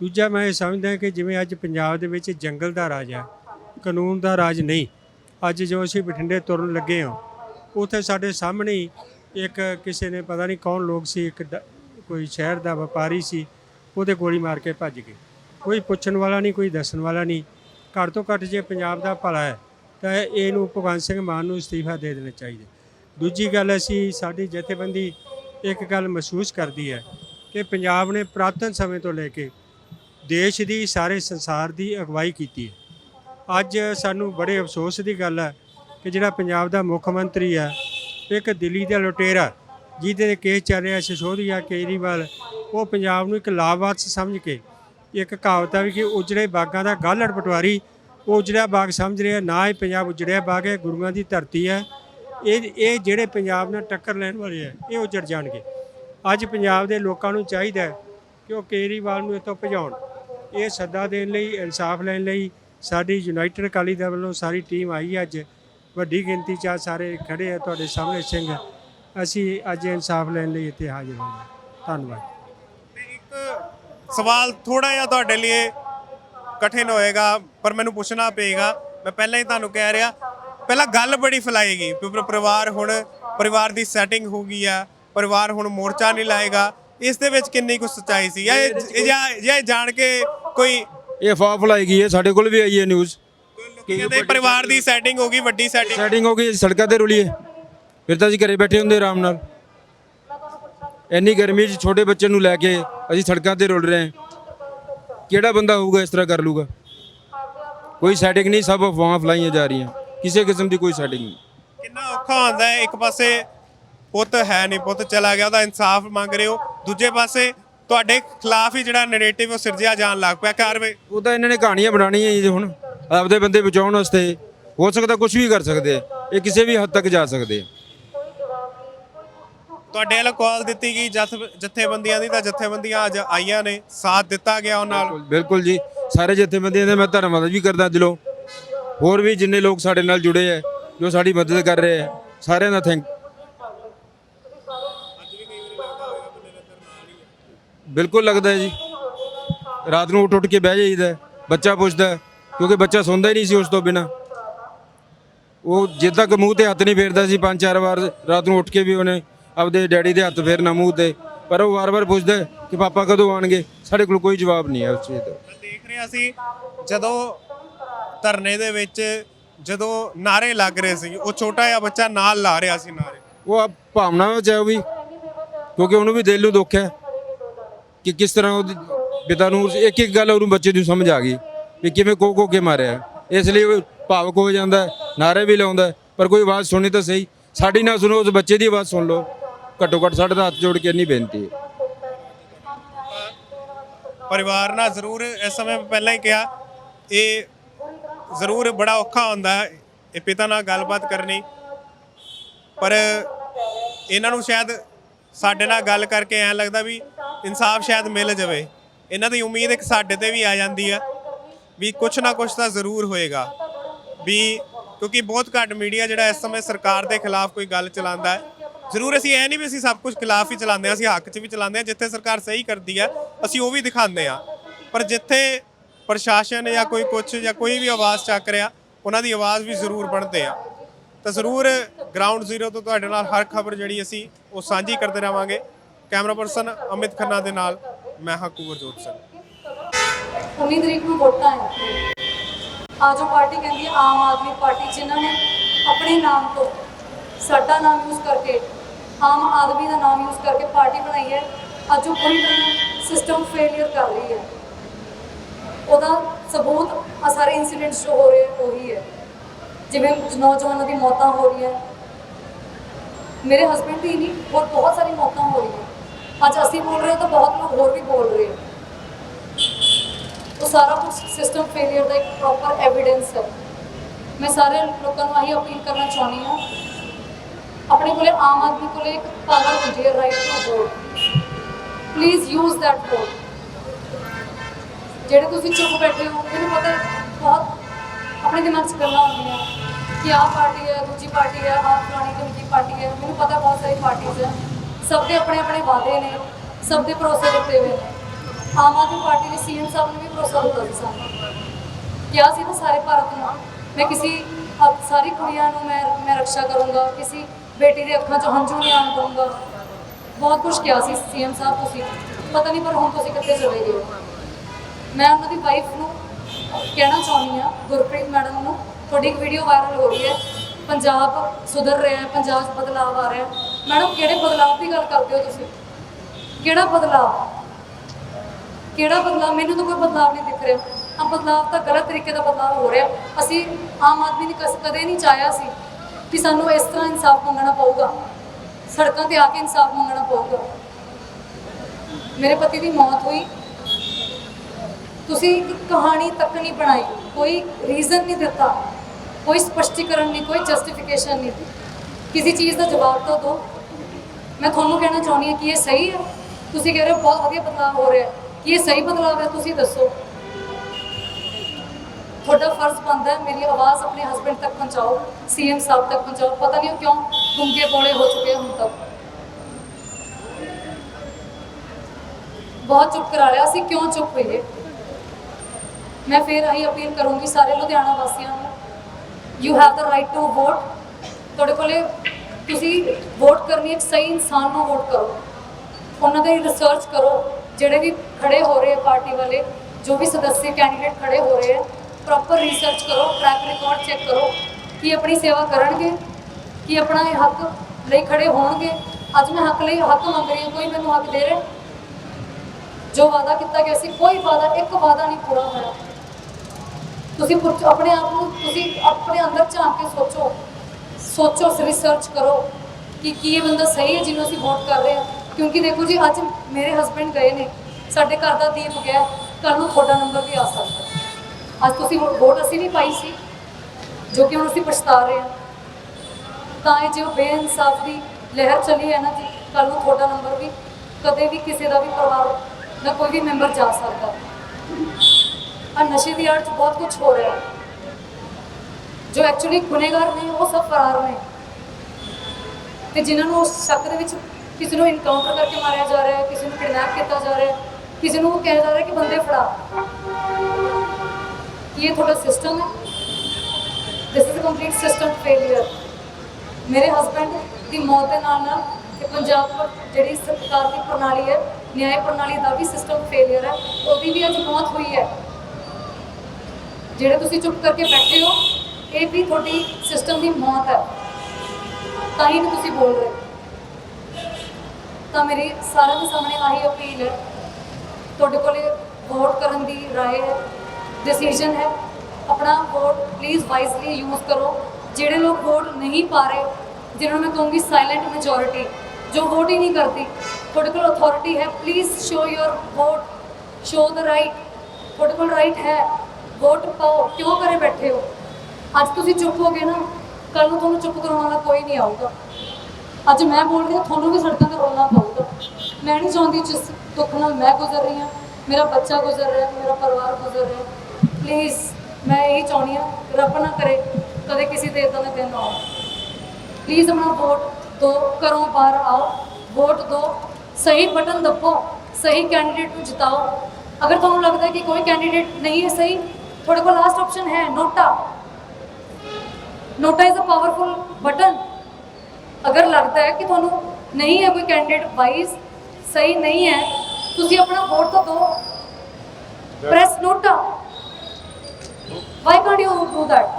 ਦੂਜਾ ਮੈਂ ਇਹ ਸਮਝਦਾ ਕਿ ਜਿਵੇਂ ਅੱਜ ਪੰਜਾਬ ਦੇ ਵਿੱਚ ਜੰਗਲ ਦਾ ਰਾਜ ਹੈ ਕਾਨੂੰਨ ਦਾ ਰਾਜ ਨਹੀਂ। ਅੱਜ ਜੋ ਅਸੀਂ ਬਠਿੰਡੇ ਤੁਰਨ ਲੱਗੇ ਹਾਂ, ਉੱਥੇ ਸਾਡੇ ਸਾਹਮਣੇ ਹੀ ਇੱਕ ਕਿਸੇ ਨੇ ਪਤਾ ਨਹੀਂ ਕੌਣ ਲੋਕ ਸੀ, ਇੱਕ ਡ- ਕੋਈ ਸ਼ਹਿਰ ਦਾ ਵਪਾਰੀ ਸੀ, ਉਹਦੇ ਗੋਲੀ ਮਾਰ ਕੇ ਭੱਜ ਗਏ। ਕੋਈ ਪੁੱਛਣ ਵਾਲਾ ਨਹੀਂ, ਕੋਈ ਦੱਸਣ ਵਾਲਾ ਨਹੀਂ। ਘੱਟ ਤੋਂ ਘੱਟ ਜੇ ਪੰਜਾਬ ਦਾ ਭਲਾ ਹੈ, ਤਾਂ ਇਹਨੂੰ ਭਗਵੰਤ ਸਿੰਘ ਮਾਨ ਨੂੰ ਅਸਤੀਫਾ ਦੇ ਦੇਣਾ ਚਾਹੀਦਾ। ਦੂਜੀ ਗੱਲ ਅਸੀਂ, ਸਾਡੀ ਜਥੇਬੰਦੀ ਇੱਕ ਗੱਲ ਮਹਿਸੂਸ ਕਰਦੀ ਹੈ ਕਿ ਪੰਜਾਬ ਨੇ ਪ੍ਰਾਤਨ ਸਮੇਂ ਤੋਂ ਲੈ ਕੇ ਦੇਸ਼ ਦੀ, ਸਾਰੇ ਸੰਸਾਰ ਦੀ ਅਗਵਾਈ ਕੀਤੀ ਹੈ। ਅੱਜ ਸਾਨੂੰ ਬੜੇ ਅਫਸੋਸ ਦੀ ਗੱਲ ਹੈ ਕਿ ਜਿਹੜਾ ਪੰਜਾਬ ਦਾ ਮੁੱਖ ਮੰਤਰੀ ਹੈ, ਇੱਕ ਦਿੱਲੀ ਦਾ ਲੁਟੇਰਾ, ਜਿਹਦੇ ਤੇ ਕੇਸ ਚੱਲ ਰਿਹਾ ਸਿਸੋਦੀਆ ਕੇਜਰੀਵਾਲ, ਉਹ ਪੰਜਾਬ ਨੂੰ ਇੱਕ ਲਾਭਾਂਸ਼ ਸਮਝ ਕੇ, ਇੱਕ ਕਹਾਵਤ ਹੈ ਵੀ ਕਿ ਉਜੜੇ ਬਾਗਾਂ ਦਾ ਗਾਲੜ ਪਟਵਾਰੀ ਉਹ ਉਜੜਿਆ ਬਾਗ ਸਮਝ ਰਿਹਾ, ਨਾ ਹੀ ਪੰਜਾਬ ਉਜੜਿਆ ਬਾਗ ਹੈ, ਗੁਰੂਆਂ ਦੀ ਧਰਤੀ ਹੈ। ਇਹ ਇਹ ਜਿਹੜੇ ਪੰਜਾਬ ਨਾਲ ਟੱਕਰ ਲੈਣ ਵਾਲੇ ਹੈ, ਇਹ ਉਜੜ ਜਾਣਗੇ। ਅੱਜ ਪੰਜਾਬ ਦੇ ਲੋਕਾਂ ਨੂੰ ਚਾਹੀਦਾ ਕਿ ਉਹ ਕੇਜਰੀਵਾਲ ਨੂੰ ਇੱਥੋਂ ਭਜਾਉਣ। ਇਹ ਸੱਦਾ ਦੇਣ ਲਈ, ਇਨਸਾਫ ਲੈਣ ਲਈ ਸਾਡੀ ਯੂਨਾਈਟਿਡ ਅਕਾਲੀ ਦਲ ਵੱਲੋਂ ਸਾਰੀ ਟੀਮ ਆਈ ਅੱਜ। ਵੱਡੀ ਗਿਣਤੀ 'ਚ ਆ ਸਾਰੇ ਖੜੇ ਆ ਤੁਹਾਡੇ ਸਾਹਮਣੇ ਸਿੰਘ। ਅਸੀਂ ਅੱਜ ਇਨਸਾਫ ਲੈਣ ਲਈ ਇੱਥੇ ਹਾਜ਼ਰ ਹੋਏ ਹਾਂ। ਧੰਨਵਾਦ। ਇੱਕ ਸਵਾਲ ਥੋੜਾ ਜਿਹਾ ਤੁਹਾਡੇ ਲਈ ਕਠਿਨ ਹੋਏਗਾ ਪਰ ਮੈਨੂੰ ਪੁੱਛਣਾ ਪਏਗਾ। ਮੈਂ ਪਹਿਲਾਂ ਹੀ ਤੁਹਾਨੂੰ ਕਹਿ ਰਿਹਾ ਪਹਿਲਾਂ ਗੱਲ ਬੜੀ ਫੈਲਾਏਗੀ ਪਰਿਵਾਰ ਹੁਣ ਪਰਿਵਾਰ ਦੀ ਸੈਟਿੰਗ ਹੋ ਗਈ ਆ ਪਰਿਵਾਰ ਹੁਣ ਮੋਰਚਾ ਨਹੀਂ ਲਾਏਗਾ। ਇਸ ਦੇ ਵਿੱਚ ਕਿੰਨੀ ਕੁ ਸੱਚਾਈ ਸੀ? ਜਾਂ ਇਹ- ਜਾਂ ਜਾਂ ਇਹ ਜਾਣ ਕੇ ਕੋਈ ਇਹ ਅਫਵਾਹ ਫੈਲਾਈ ਗਈ ਹੈ ਸਾਡੇ ਕੋਲ ਵੀ ਆਈ ਹੈ ਨਿਊਜ਼ ਕਹਿੰਦੇ ਪਰਿਵਾਰ ਦੀ ਸੈਟਿੰਗ ਹੋ ਗਈ ਵੱਡੀ ਸੈਟਿੰਗ ਸੈਟਿੰਗ ਹੋ ਗਈ ਸੜਕਾਂ ਤੇ ਰੁਲੀਏ। ਫਿਰ ਤਾਂ ਅਸੀਂ ਘਰੇ ਬੈਠੇ ਹੁੰਦੇ ਆਰਾਮ ਨਾਲ। ਇੰਨੀ ਗਰਮੀ 'ਚ ਛੋਟੇ ਬੱਚੇ ਨੂੰ ਲੈ ਕੇ ਅਸੀਂ ਸੜਕਾਂ ਤੇ ਰੁਲ ਰਹੇ ਹਾਂ। ਕਿਹੜਾ ਬੰਦਾ ਹੋਊਗਾ ਇਸ ਤਰ੍ਹਾਂ ਕਰ ਲੂਗਾ? ਕੋਈ ਸੈਟਿੰਗ ਨਹੀਂ ਸਭ ਅਫਵਾਹਾਂ ਫਲਾਈਆਂ ਜਾ ਰਹੀਆਂ। ਕਿਸੇ ਕਿਸਮ ਦੀ ਕੋਈ ਸੈਟਿੰਗ ਨਹੀਂ। ਕਿੰਨਾ ਔਖਾ ਹੁੰਦਾ ਹੈ ਇੱਕ ਪਾਸੇ ਪੁੱਤ ਹੈ ਨਹੀਂ ਪੁੱਤ ਚਲਾ ਗਿਆ ਉਹਦਾ ਇਨਸਾਫ ਮੰਗ ਰਹੇ ਹੋ। ਦੂਜੇ ਪਾਸੇ ਤੁਹਾਡੇ ਖਿਲਾਫ ਹੀ ਜਿਹੜਾ ਨੈਰੇਟਿਵ ਉਹ ਸਿਰਜਿਆ ਜਾਣ ਲੱਗ ਪਿਆ ਕਾਰਵਾਈ ਉਹ ਤਾਂ ਇਹਨਾਂ ਨੇ ਕਹਾਣੀਆਂ ਬਣਾਉਣੀਆਂ ਜੀ ਹੁਣ। ਆਪਦੇ ਬੰਦੇ ਬਚਾਉਣ ਵਾਸਤੇ। ਹੋ ਸਕਦਾ ਕੁਝ ਵੀ ਕਰ ਸਕਦੇ ਆ। ਇਹ ਕਿਸੇ ਵੀ ਹੱਦ ਤੱਕ ਜਾ ਸਕਦੇ ਆ। ਤੁਹਾਡੇ ਵੱਲੋਂ ਕਾਲ ਦਿੱਤੀ ਗਈ ਜਥ- ਜਥੇਬੰਦੀਆਂ ਦੀ ਤਾਂ ਜਥੇਬੰਦੀਆਂ ਅੱਜ ਆਈਆਂ ਨੇ ਸਾਥ ਦਿੱਤਾ ਗਿਆ ਉਹਨਾਂ ਨਾਲ। ਬਿਲਕੁਲ ਜੀ। ਸਾਰੇ ਜਥੇਬੰਦੀਆਂ ਦੇ ਮੈਂ ਧੰਨਵਾਦ ਵੀ ਕਰਦਾ ਦਿਲੋਂ। ਹੋਰ ਵੀ ਜਿੰਨੇ ਲੋਕ ਸਾਡੇ ਨਾਲ ਜੁੜੇ ਹੈ ਜੋ ਸਾਡੀ ਮਦਦ ਕਰ ਰਹੇ ਹੈ ਸਾਰਿਆਂ ਦਾ ਥੈਂਕ ਬਿਲਕੁਲ ਲੱਗਦਾ ਹੈ ਜੀ। ਰਾਤ ਨੂੰ ਉੱਠ ਉੱਠ ਕੇ ਬਹਿ ਜਾਈਦਾ ਹੈ। ਬੱਚਾ ਪੁੱਛਦਾ ਹੈ, ਕਿਉਂਕਿ ਬੱਚਾ ਸੌਂਦਾ ਹੀ ਨਹੀਂ ਸੀ ਉਸ ਤੋਂ ਬਿਨਾ। ਉਹ ਜਦ ਤੱਕ ਮੂੰਹ ਤੇ ਹੱਥ ਨਹੀਂ ਫੇਰਦਾ ਸੀ ਪੰਜ ਚਾਰ ਵਾਰ ਰਾਤ ਨੂੰ ਉੱਠ ਕੇ ਵੀ ਉਹਨੇ ਆਪਦੇ ਡੈਡੀ ਦੇ ਹੱਥ ਫੇਰਨਾ ਮੂੰਹ ਤੇ। ਪਰ ਉਹ ਵਾਰ-ਵਾਰ ਪੁੱਛਦਾ ਹੈ ਕਿ ਪਾਪਾ ਕਦੋਂ ਆਣਗੇ ਸਾਡੇ ਕੋਲ ਕੋਈ ਜਵਾਬ ਨਹੀਂ ਹੈ ਉਸ ਚੀਜ਼ ਦਾ। ਮੈਂ ਦੇਖ ਰਿਹਾ ਸੀ ਜਦੋਂ ਧਰਨੇ ਦੇ ਵਿੱਚ ਜਦੋਂ ਨਾਰੇ ਲੱਗ ਰਹੇ ਸੀ ਉਹ ਛੋਟਾ ਜਿਹਾ ਬੱਚਾ ਨਾਲ ਲਾ ਰਿਹਾ ਸੀ ਨਾਰੇ ਉਹ ਆ ਭਾਵਨਾ ਵਿੱਚ ਹੈ ਉਹ ਵੀ ਕਿਉਂਕਿ ਉਹਨੂੰ ਵੀ ਦਿਲ ਨੂੰ ਦੁੱਖ ਹੈ। ਕਿ ਕਿਸ ਤਰ੍ਹਾਂ ਉਹਦੇ ਪਿਤਾ ਨੂੰ ਇੱਕ ਇੱਕ ਗੱਲ ਉਹਨੂੰ ਬੱਚੇ ਨੂੰ ਸਮਝ ਆ ਗਈ ਵੀ ਕਿਵੇਂ ਕੋ ਕੋ ਕੇ ਮਾਰਿਆ। ਇਸ ਲਈ ਉਹ ਭਾਵਕ ਹੋ ਜਾਂਦਾ ਹੈ, ਨਾਰੇ ਵੀ ਲਾਉਂਦਾ ਪਰ ਕੋਈ ਆਵਾਜ਼ ਸੁਣੀ ਤਾਂ ਸਹੀ। ਸਾਡੀ ਨਾ ਸੁਣੋ ਉਸ ਬੱਚੇ ਦੀ ਆਵਾਜ਼ ਸੁਣ ਲਓ। ਘੱਟੋ ਘੱਟ ਸਾਡੇ ਦਾ ਹੱਥ ਜੋੜ ਕੇ ਇੰਨੀ ਬੇਨਤੀ ਹੈ। ਪਰਿਵਾਰ ਨਾਲ ਜ਼ਰੂਰ ਇਸ ਸਮੇਂ ਪਹਿਲਾਂ ਹੀ ਕਿਹਾ ਇਹ ਜ਼ਰੂਰ ਬੜਾ ਔਖਾ ਹੁੰਦਾ ਹੈ ਇਹ ਪਿਤਾ ਨਾਲ ਗੱਲਬਾਤ ਕਰਨੀ। ਪਰ ਇਹਨਾਂ ਨੂੰ ਸ਼ਾਇਦ ਸਾਡੇ ਨਾਲ ਗੱਲ ਕਰਕੇ ਐਂ ਲੱਗਦਾ ਵੀ ਇਨਸਾਫ ਸ਼ਾਇਦ ਮਿਲ ਜਾਵੇ। ਇਹਨਾਂ ਦੀ ਉਮੀਦ ਇੱਕ ਸਾਡੇ ਤੇ ਵੀ ਆ ਜਾਂਦੀ ਆ ਵੀ ਕੁਛ ਨਾ ਕੁਛ ਤਾਂ ਜ਼ਰੂਰ ਹੋਏਗਾ। ਵੀ ਕਿਉਂਕਿ ਬਹੁਤ ਘੱਟ ਮੀਡੀਆ ਜਿਹੜਾ ਇਸ ਸਮੇਂ ਸਰਕਾਰ ਦੇ ਖਿਲਾਫ ਕੋਈ ਗੱਲ ਚਲਾਉਂਦਾ ਹੈ। ਜ਼ਰੂਰ ਅਸੀਂ ਇਹ ਨਹੀਂ ਵੀ ਅਸੀਂ ਸਭ ਕੁਝ ਖਿਲਾਫ ਹੀ ਚਲਾਉਂਦੇ ਹਾਂ, ਅਸੀਂ ਹੱਕ 'ਚ ਵੀ ਚਲਾਉਂਦੇ ਹਾਂ, ਜਿੱਥੇ ਸਰਕਾਰ ਸਹੀ ਕਰਦੀ ਆ ਅਸੀਂ ਉਹ ਵੀ ਦਿਖਾਉਂਦੇ ਆ ਪਰ ਜਿੱਥੇ ਪ੍ਰਸ਼ਾਸਨ ਜਾਂ ਕੋਈ ਕੁਛ ਜਾਂ ਕੋਈ ਵੀ ਆਵਾਜ਼ ਚੱਕ ਰਿਹਾ, ਉਹਨਾਂ ਦੀ ਆਵਾਜ਼ ਵੀ ਜ਼ਰੂਰ ਬਣਦੇ ਆ। ਤਾਂ ਜ਼ਰੂਰ ਗਰਾਊਂਡ ਜ਼ੀਰੋ ਤੋਂ ਤੁਹਾਡੇ ਨਾਲ ਹਰ ਖਬਰ ਜਿਹੜੀ ਅਸੀਂ ਉਹ ਸਾਂਝੀ ਕਰਦੇ ਰਵਾਂਗੇ ਕੈਮਰਾ ਪਰਸਨ ਅਮਿਤ ਖੰਨਾ ਦੇ ਨਾਲ ਮੈਂ ਹਾਂ ਕੁਵਰਜੋਤ ਸਿੰਘ। 19 ਤਰੀਕ ਨੂੰ ਵੋਟਾਂ ਹੈ। ਆ ਜੋ ਪਾਰਟੀ ਕਹਿੰਦੀ ਹੈ, ਆਮ ਆਦਮੀ ਪਾਰਟੀ ਜਿਨ੍ਹਾਂ ਨੇ ਆਪਣੇ ਨਾਮ ਤੋਂ ਸਾਡਾ ਨਾਮ ਯੂਜ਼ ਕਰਕੇ, ਆਮ ਆਦਮੀ ਦਾ ਨਾਮ ਯੂਜ਼ ਕਰਕੇ ਪਾਰਟੀ ਬਣਾਈ ਹੈ, ਅੱਜ ਉਹ ਪੂਰੀ ਤਰ੍ਹਾਂ ਸਿਸਟਮ ਫੇਲਿਅਰ ਕਰ ਰਹੀ ਹੈ। ਉਹਦਾ ਸਬੂਤ ਆ ਸਾਰੇ ਇਨਸੀਡੈਂਟਸ ਜੋ ਹੋ ਰਹੇ ਉਹੀ ਹੈ। ਜਿਵੇਂ ਨੌਜਵਾਨਾਂ ਦੀ ਮੌਤਾਂ ਹੋ ਰਹੀਆਂ। ਮੇਰੇ ਹਸਬੰਡ ਦੀ ਨਹੀਂ ਹੋਰ ਬਹੁਤ ਸਾਰੀ ਮੌਤਾਂ ਹੋ ਰਹੀਆਂ। ਅੱਜ ਅਸੀਂ ਬੋਲ ਰਹੇ ਤਾਂ ਬਹੁਤ ਲੋਕ ਹੋਰ ਵੀ ਬੋਲ ਰਹੇ ਹੈ ਉਹ ਸਾਰਾ ਕੁਝ ਸਿਸਟਮ ਫੇਲਿਅਰ ਦਾ ਇੱਕ ਪ੍ਰੋਪਰ ਐਵੀਡੈਂਸ ਹੈ। ਮੈਂ ਸਾਰੇ ਲੋਕਾਂ ਨੂੰ ਆਹੀ ਅਪੀਲ ਕਰਨਾ ਚਾਹੁੰਦੀ ਹਾਂ। ਆਪਣੇ ਕੋਲੇ ਆਮ ਆਦਮੀ ਕੋਲੇ ਇੱਕ ਪਾਵਰ ਹੁੰਦੀ ਹੈ right to vote please use that vote ਜਿਹੜੇ ਤੁਸੀਂ ਚੁੱਪ ਬੈਠੇ ਹੋ, ਮੈਨੂੰ ਪਤਾ ਬਹੁਤ ਆਪਣੇ ਦਿਮਾਗ 'ਚ ਗੱਲਾਂ ਹੁੰਦੀਆਂ। ਕਿ ਆਹ ਪਾਰਟੀ ਹੈ, ਦੂਜੀ ਪਾਰਟੀ ਹੈ, ਆਹ ਪੁਰਾਣੀ ਕਮੇਟੀ ਪਾਰਟੀ ਹੈ, ਮੈਨੂੰ ਪਤਾ ਬਹੁਤ ਸਾਰੀ ਪਾਰਟੀਆਂ ਹੈ। ਸਭ ਦੇ ਆਪਣੇ ਆਪਣੇ ਵਾਅਦੇ ਨੇ, ਸਭ ਦੇ ਭਰੋਸੇ ਦਿੱਤੇ ਹੋਏ ਨੇ। ਆਮ ਆਦਮੀ ਪਾਰਟੀ ਦੇ ਸੀਐਮ ਸਾਹਿਬ ਨੇ ਵੀ ਭਰੋਸਾ ਦਿੱਤਾ ਸੀ ਸਾਨੂੰ ਕਿਹਾ ਸੀ ਨਾ ਸਾਰੇ ਭਾਰਤ ਨੂੰ, ਮੈਂ ਕਿਸੇ ਸਾਰੀ ਕੁੜੀਆਂ ਨੂੰ ਮੈਂ ਮੈਂ ਰੱਖਿਆ ਕਰੂੰਗਾ, ਕਿਸੇ ਬੇਟੀ ਦੇ ਅੱਖਾਂ 'ਚ ਹੰਝੂ ਨਹੀਂ ਆਉਣ ਦਊਂਗਾ। ਬਹੁਤ ਕੁਝ ਕਿਹਾ ਸੀ ਸੀਐਮ ਸਾਹਿਬ ਤੁਸੀਂ, ਪਤਾ ਨਹੀਂ ਪਰ ਹੁਣ ਤੁਸੀਂ ਕਿੱਥੇ ਚਲੇ ਗਏ ਮੈਂ ਉਹਨਾਂ ਦੀ ਵਾਈਫ ਨੂੰ ਕਹਿਣਾ ਚਾਹੁੰਦੀ ਹਾਂ, ਗੁਰਪ੍ਰੀਤ ਮੈਡਮ ਨੂੰ, ਤੁਹਾਡੀ ਇੱਕ ਵੀਡੀਓ ਵਾਇਰਲ ਹੋ ਰਹੀ ਹੈ, ਪੰਜਾਬ ਸੁਧਰ ਰਿਹਾ ਹੈ, ਪੰਜਾਬ 'ਚ ਬਦਲਾਅ ਆ ਰਿਹਾ ਹੈ। ਮੈਡਮ, ਕਿਹੜੇ ਬਦਲਾਅ ਦੀ ਗੱਲ ਕਰਦੇ ਹੋ ਤੁਸੀਂ? ਕਿਹੜਾ ਬਦਲਾਅ ਕਿਹੜਾ ਬਦਲਾਅ ਮੈਨੂੰ ਤਾਂ ਕੋਈ ਬਦਲਾਅ ਨਹੀਂ ਦਿਖ ਰਿਹਾ। ਆ ਬਦਲਾਅ ਤਾਂ ਗਲਤ ਤਰੀਕੇ ਦਾ ਬਦਲਾਅ ਹੋ ਰਿਹਾ। ਅਸੀਂ ਆਮ ਆਦਮੀ ਨੇ ਕਸ, ਕਦੇ ਨਹੀਂ ਚਾਹਿਆ ਸੀ ਕਿ ਸਾਨੂੰ ਇਸ ਤਰ੍ਹਾਂ ਇਨਸਾਫ ਮੰਗਣਾ ਪਊਗਾ। ਸੜਕਾਂ ਤੇ ਆ ਕੇ ਇਨਸਾਫ ਮੰਗਣਾ ਪਊਗਾ। ਮੇਰੇ ਪਤੀ ਦੀ ਮੌਤ ਹੋਈ। ਤੁਸੀਂ ਇੱਕ ਕਹਾਣੀ ਤੱਕ ਨਹੀਂ ਬਣਾਈ। ਕੋਈ ਰੀਜ਼ਨ ਨਹੀਂ ਦਿੱਤਾ। ਕੋਈ ਸਪਸ਼ਟੀਕਰਨ ਨਹੀਂ, ਕੋਈ ਜਸਟੀਫਿਕੇਸ਼ਨ ਨਹੀਂ। ਕਿਸੇ ਚੀਜ਼ ਦਾ ਜਵਾਬ ਤਾਂ ਦਿਓ। ਮੈਂ ਤੁਹਾਨੂੰ ਕਹਿਣਾ ਚਾਹੁੰਦੀ ਹਾਂ ਕਿ ਇਹ ਸਹੀ ਹੈ ਤੁਸੀਂ ਕਹਿ ਰਹੇ ਹੋ ਬਹੁਤ ਵਧੀਆ ਬਦਲਾਅ ਹੋ ਰਿਹਾ। ਕਿ ਇਹ ਸਹੀ ਬਦਲਾਅ ਹੈ, ਤੁਸੀਂ ਦੱਸੋ। ਤੁਹਾਡਾ ਫਰਜ਼ ਬਣਦਾ ਹੈ, ਮੇਰੀ ਆਵਾਜ਼ ਆਪਣੇ ਹਸਬੰਡ ਤੱਕ ਪਹੁੰਚਾਓ ਸੀਐਮ ਸਾਹਿਬ ਤੱਕ ਪਹੁੰਚਾਓ। ਪਤਾ ਨਹੀਂ ਕਿਉਂ ਗੁੰਗੇ ਬੋਲੇ ਹੋ ਚੁੱਕੇ ਹੁਣ ਤੱਕ। ਬਹੁਤ ਚੁੱਪ ਕਰਾ ਲਿਆ। ਅਸੀਂ ਕਿਉਂ ਚੁੱਪ ਹੋਈਏ? ਮੈਂ ਫਿਰ ਆਹੀ ਅਪੀਲ ਕਰੂੰਗੀ ਸਾਰੇ ਲੁਧਿਆਣਾ ਵਾਸੀਆਂ ਨੂੰ। You have the right to vote ਤੁਹਾਡੇ ਕੋਲੇ ਤੁਸੀਂ ਵੋਟ ਕਰਨੀ ਇੱਕ ਸਹੀ ਇਨਸਾਨ ਨੂੰ ਵੋਟ ਕਰੋ। ਉਹਨਾਂ ਦੀ ਰਿਸਰਚ ਕਰੋ, ਜਿਹੜੇ ਵੀ ਖੜੇ ਹੋ ਰਹੇ ਪਾਰਟੀ ਵਾਲੇ, ਜੋ ਵੀ ਸਦੱਸਿਆ ਕੈਂਡੀਡੇਟ ਖੜੇ ਹੋ ਰਹੇ ਹੈ ਪ੍ਰੋਪਰ ਰਿਸਰਚ ਕਰੋ ਟਰੈਕ ਰਿਕਾਰਡ ਚੈੱਕ ਕਰੋ, ਕਿ ਆਪਣੀ ਸੇਵਾ ਕਰਨਗੇ, ਕਿ ਆਪਣਾ ਇਹ ਹੱਕ ਲਈ ਖੜੇ ਹੋਣਗੇ। ਅੱਜ ਮੈਂ ਹੱਕ ਲਈ ਹੱਕ ਮੰਗ ਰਹੀ ਹਾਂ, ਕੋਈ ਮੈਨੂੰ ਹੱਕ ਦੇ ਰਿਹਾ? ਜੋ ਵਾਅਦਾ ਕੀਤਾ ਗਿਆ ਸੀ, ਕੋਈ ਵਾਅਦਾ, ਇੱਕ ਵਾਅਦਾ ਨਹੀਂ ਪੂਰਾ ਹੋਇਆ। ਤੁਸੀਂ ਪੁੱਛ- ਆਪਣੇ ਆਪ ਨੂੰ, ਤੁਸੀਂ ਆਪਣੇ ਅੰਦਰ ਝਾਂਕ ਕੇ ਸੋਚੋ। ਸੋਚੋ ਰਿਸਰਚ ਕਰੋ ਕਿ ਕੀ ਇਹ ਬੰਦਾ ਸਹੀ ਹੈ ਜਿਹਨੂੰ ਅਸੀਂ ਵੋਟ ਕਰ ਰਹੇ ਹਾਂ। ਕਿਉਂਕਿ ਦੇਖੋ ਜੀ, ਅੱਜ ਮੇਰੇ ਹਸਬੰਡ ਗਏ ਨੇ, ਸਾਡੇ ਘਰ ਦਾ ਦੀਪ ਗਿਆ ਕੱਲ ਨੂੰ ਤੁਹਾਡਾ ਨੰਬਰ ਵੀ ਆ ਸਕਦਾ। ਅੱਜ ਤੁਸੀਂ ਵੋਟ ਅਸੀਂ ਨਹੀਂ ਪਾਈ ਸੀ, ਜੋ ਕਿ ਹੁਣ ਅਸੀਂ ਪਛਤਾ ਰਹੇ ਹਾਂ। ਤਾਂ ਇਹ ਜੋ ਬੇਇਨਸਾਫ ਦੀ ਲਹਿਰ ਚੱਲੀ ਹੈ ਨਾ ਜੀ ਕੱਲ ਨੂੰ ਤੁਹਾਡਾ ਨੰਬਰ ਵੀ ਕਦੇ ਵੀ ਕਿਸੇ ਦਾ ਵੀ ਪਰਿਵਾਰ ਦਾ ਕੋਈ ਵੀ ਮੈਂਬਰ ਜਾ ਸਕਦਾ। ਆ ਨਸ਼ੇ ਦੀ ਆੜ 'ਚ ਬਹੁਤ ਕੁਝ ਹੋ ਰਿਹਾ। ਹੈ ਜੋ ਐਕਚੁਅਲੀ ਗੁਨੇਗਾਰ ਨੇ, ਉਹ ਸਭ ਫਰਾਰ ਨੇ ਤੇ ਜਿਨ੍ਹਾਂ ਨੂੰ ਉਸ ਸ਼ੱਕ ਦੇ ਵਿੱਚ ਕਿਸੇ ਨੂੰ ਇਨਕਾਊਂਟਰ ਕਰਕੇ ਮਾਰਿਆ ਜਾ ਰਿਹਾ ਹੈ, ਕਿਸੇ ਨੂੰ ਕਿਡਨੈਪ ਕੀਤਾ ਜਾ ਰਿਹਾ ਹੈ, ਕਿਸੇ ਨੂੰ ਕਿਹਾ ਜਾ ਰਿਹਾ ਕਿ ਬੰਦੇ ਫੜਾ। ਕੀ ਇਹ ਤੁਹਾਡਾ ਸਿਸਟਮ ਹੈ। This is a complete system failure ਮੇਰੇ ਹਸਬੰਡ ਦੀ ਮੌਤ ਦੇ ਨਾਲ ਨਾਲ ਤੇ ਪੰਜਾਬ ਪਰ ਜਿਹੜੀ ਸਰਕਾਰ ਦੀ ਪ੍ਰਣਾਲੀ ਹੈ, ਨਿਆਂ ਪ੍ਰਣਾਲੀ ਦਾ ਵੀ ਸਿਸਟਮ ਫੇਲਿਅਰ ਹੈ। ਉਹਦੀ ਵੀ ਅੱਜ ਮੌਤ ਹੋਈ ਹੈ। ਜਿਹੜੇ ਤੁਸੀਂ ਚੁੱਪ ਕਰਕੇ ਬੈਠੇ ਹੋ ਇਹ ਵੀ ਤੁਹਾਡੀ ਸਿਸਟਮ ਦੀ ਮੌਤ ਹੈ ਤਾਂ ਹੀ ਤਾਂ ਤੁਸੀਂ ਬੋਲ ਰਹੇ ਤਾਂ ਮੇਰੀ ਸਾਰਿਆਂ ਦੇ ਸਾਹਮਣੇ ਆਹੀ ਅਪੀਲ ਹੈ। ਤੁਹਾਡੇ ਕੋਲ ਵੋਟ ਕਰਨ ਦੀ ਰਾਏ ਹੈ ਡਿਸੀਜਨ ਹੈ। ਆਪਣਾ ਵੋਟ ਪਲੀਜ਼ ਵਾਈਜ਼ਲੀ ਯੂਜ਼ ਕਰੋ। ਜਿਹੜੇ ਲੋਕ ਵੋਟ ਨਹੀਂ ਪਾ ਰਹੇ, ਜਿਨ੍ਹਾਂ ਨੂੰ ਮੈਂ ਕਹੂੰਗੀ ਸਾਇਲੈਂਟ ਮੈਜੋਰਿਟੀ ਜੋ ਵੋਟ ਹੀ ਨਹੀਂ ਕਰਦੀ, ਤੁਹਾਡੇ ਕੋਲ ਅਥਾਰਟੀ ਹੈ please show your vote show the right ਤੁਹਾਡੇ ਕੋਲ ਰਾਈਟ ਹੈ ਵੋਟ ਪਾਓ, ਕਿਉਂ ਕਰੇ ਬੈਠੇ ਹੋ? ਅੱਜ ਤੁਸੀਂ ਚੁੱਪ ਹੋ ਗਏ ਨਾ ਕੱਲ ਨੂੰ ਤੁਹਾਨੂੰ ਚੁੱਪ ਕਰਾਉਣ ਵਾਲਾ ਕੋਈ ਨਹੀਂ ਆਊਗਾ। ਅੱਜ ਮੈਂ ਬੋਲ ਰਹੀ ਹਾਂ, ਤੁਹਾਨੂੰ ਵੀ ਸੜਕਾਂ ਤੇ ਰੋਣਾ ਪਊਗਾ। ਮੈਂ ਨਹੀਂ ਚਾਹੁੰਦੀ ਜਿਸ ਦੁੱਖ ਨਾਲ ਮੈਂ ਗੁਜ਼ਰ ਰਹੀ ਹਾਂ, ਮੇਰਾ ਬੱਚਾ ਗੁਜ਼ਰ ਰਿਹਾ, ਮੇਰਾ ਪਰਿਵਾਰ ਗੁਜ਼ਰ ਰਿਹਾ। ਪਲੀਜ਼ ਮੈਂ ਇਹ ਚਾਹੁੰਦੀ ਹਾਂ, ਰੱਬ ਨਾ ਕਰੇ ਕਦੇ ਕਿਸੇ ਦੇ ਇਦਾਂ ਦੇ ਦਿਨ ਆਉਣ ਪਲੀਜ਼ ਆਪਣਾ ਵੋਟ ਦੋ, ਘਰੋਂ ਬਾਹਰ ਆਓ। ਵੋਟ ਦਿਓ ਸਹੀ ਬਟਨ ਦੱਬੋ, ਸਹੀ ਕੈਂਡੀਡੇਟ ਨੂੰ ਜਿਤਾਓ। ਅਗਰ ਤੁਹਾਨੂੰ ਲੱਗਦਾ ਹੈ ਕਿ ਕੋਈ ਕੈਂਡੀਡੇਟ ਨਹੀਂ ਹੈ ਸਹੀ, ਤੁਹਾਡੇ ਕੋਲ ਲਾਸਟ ਆਪਸ਼ਨ ਹੈ NOTA. NOTA is a powerful button ਅਗਰ ਲੱਗਦਾ ਹੈ ਕਿ ਤੁਹਾਨੂੰ ਨਹੀਂ ਹੈ ਕੋਈ ਕੈਂਡੀਡੇਟ ਵਾਈਜ਼ ਸਹੀ ਨਹੀਂ ਹੈ ਤੁਸੀਂ ਆਪਣਾ ਵੋਟ ਤਾਂ ਦਿਓ press NOTA why can't you do that?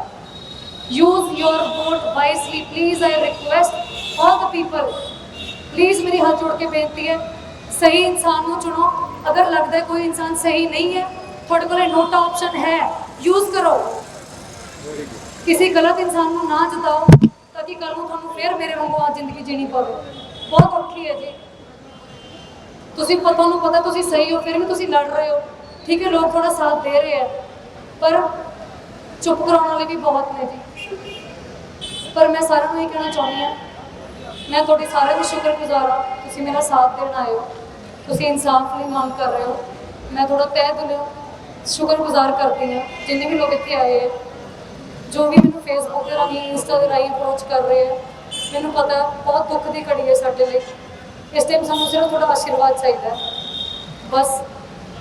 Use your vote wisely. Please, i request all the people, please ਮੇਰੀ ਹੱਥ ਜੋੜ ਕੇ ਬੇਨਤੀ ਹੈ ਸਹੀ ਇਨਸਾਨ ਨੂੰ ਚੁਣੋ ਅਗਰ ਲੱਗਦਾ ਕੋਈ ਇਨਸਾਨ ਸਹੀ ਨਹੀਂ ਹੈ ਤੁਹਾਡੇ ਕੋਲ ਨੋਟਾ ਆਪਸ਼ਨ ਹੈ ਯੂਜ਼ ਕਰੋ ਕਿਸੇ ਗਲਤ ਇਨਸਾਨ ਨੂੰ ਨਾ ਜਿਤਾਓ, ਤਾਂ ਕਿ ਕੱਲ ਨੂੰ ਤੁਹਾਨੂੰ ਫੇਰ ਮੇਰੇ ਵਾਂਗੂ ਆ ਜ਼ਿੰਦਗੀ ਜੀਣੀ ਪਵੇ। ਬਹੁਤ ਔਖੀ ਹੈ ਜੀ। ਤੁਸੀਂ ਪਤਾ ਤੁਹਾਨੂੰ ਪਤਾ ਤੁਸੀਂ ਸਹੀ ਹੋ, ਫਿਰ ਵੀ ਤੁਸੀਂ ਲੜ ਰਹੇ ਹੋ। ਠੀਕ ਹੈ, ਲੋਕ ਥੋੜਾ ਸਾਥ ਦੇ ਰਹੇ ਆ ਪਰ ਚੁੱਪ ਕਰਾਉਣ ਵਾਲੇ ਵੀ ਬਹੁਤ ਨੇ ਜੀ। ਪਰ ਮੈਂ ਸਾਰਿਆਂ ਨੂੰ ਇਹ ਕਹਿਣਾ ਚਾਹੁੰਦੀ ਹਾਂ, ਮੈਂ ਤੁਹਾਡੇ ਸਾਰਿਆਂ ਦੀ ਸ਼ੁਕਰਗੁਜ਼ਾਰ ਹਾਂ, ਤੁਸੀਂ ਮੇਰਾ ਸਾਥ ਦੇਣ ਆਏ ਹੋ। ਤੁਸੀਂ ਇਨਸਾਫ ਲਈ ਮੰਗ ਕਰ ਰਹੇ ਹੋ। ਮੈਂ ਥੋੜਾ ਤਹਿ ਦਿਲੋਂ ਸ਼ੁਕਰਗੁਜ਼ਾਰ ਕਰਦੀ ਹਾਂ, ਜਿੰਨੇ ਵੀ ਲੋਕ ਇੱਥੇ ਆਏ ਹੈ। ਜੋ ਵੀ ਮੈਨੂੰ ਫੇਸਬੁੱਕ ਦੇ ਰਾਹੀਂ ਇੰਸਟਾ ਦੇ ਰਾਹੀਂ ਅਪਰੋਚ ਕਰ ਰਹੇ ਹੈ ਮੈਨੂੰ ਪਤਾ, ਬਹੁਤ ਦੁੱਖ ਦੀ ਘੜੀ ਹੈ ਸਾਡੇ ਲਈ। ਇਸ ਟਾਈਮ ਸਾਨੂੰ ਸਿਰਫ ਤੁਹਾਡਾ ਆਸ਼ੀਰਵਾਦ ਚਾਹੀਦਾ ਹੈ। ਬਸ,